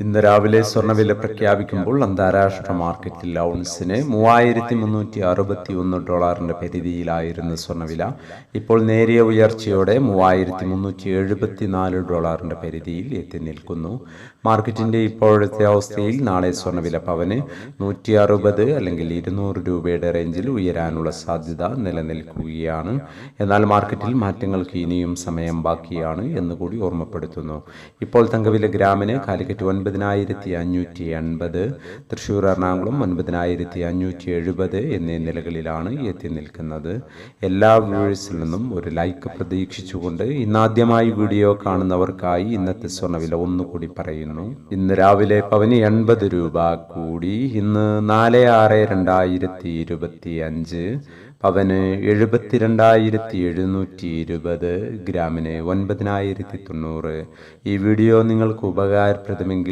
ഇന്ന് രാവിലെ സ്വർണവില പ്രഖ്യാപിക്കുമ്പോൾ അന്താരാഷ്ട്ര മാർക്കറ്റിൽ ഔൺസിന് മൂവായിരത്തി മുന്നൂറ്റി അറുപത്തി ഒന്ന് ഡോളറിന്റെ പരിധിയിലായിരുന്നു സ്വർണവില ഇപ്പോൾ നേരിയ ഉയർച്ചയോടെ മൂവായിരത്തി മുന്നൂറ്റി എഴുപത്തി നാല് ഡോളറിന്റെ പരിധിയിൽ എത്തി നിൽക്കുന്നു. മാർക്കറ്റിന്റെ ഇപ്പോഴത്തെ അവസ്ഥയിൽ നാളെ സ്വർണവില പവന് നൂറ്റി അറുപത് അല്ലെങ്കിൽ ഇരുന്നൂറ് രൂപയുടെ റേഞ്ചിൽ ഉയരാനുള്ള സാധ്യത നിലനിൽക്കുകയാണ്. എന്നാൽ മാർക്കറ്റിൽ മാറ്റങ്ങൾക്ക് ഇനിയും സമയം ബാക്കിയാണ് എന്നുകൂടി ഓർമ്മപ്പെടുത്തുന്നു. ഇപ്പോൾ തങ്കവില ഗ്രാമിന് കാലിക്കറ്റ് ഒൻപതിനായിരത്തി അഞ്ഞൂറ്റി എൺപത് തൃശ്ശൂർ എറണാകുളം ഒൻപതിനായിരത്തി അഞ്ഞൂറ്റി എഴുപത് എന്നീ നിലകളിലാണ് എത്തി നിൽക്കുന്നത്. എല്ലാ വ്യൂവേഴ്സിൽ നിന്നും ഒരു ലൈക്ക് പ്രതീക്ഷിച്ചുകൊണ്ട് ഇന്നാദ്യമായി വീഡിയോ കാണുന്നവർക്കായി ഇന്നത്തെ സ്വർണവില ഒന്നുകൂടി പറയുന്നു. ഇന്ന് രാവിലെ പവന് എൺപത് രൂപ കൂടി ഇന്ന് നാല് ആറ് രണ്ടായിരത്തി ഇരുപത്തി അഞ്ച് പവന് എഴുപത്തിരണ്ടായിരത്തി എഴുന്നൂറ്റി ഇരുപത് ഗ്രാമിന് ഒൻപതിനായിരത്തി തൊണ്ണൂറ് ഈ വീഡിയോ നിങ്ങൾക്ക് ഉപകാരപ്രദമെങ്കിൽ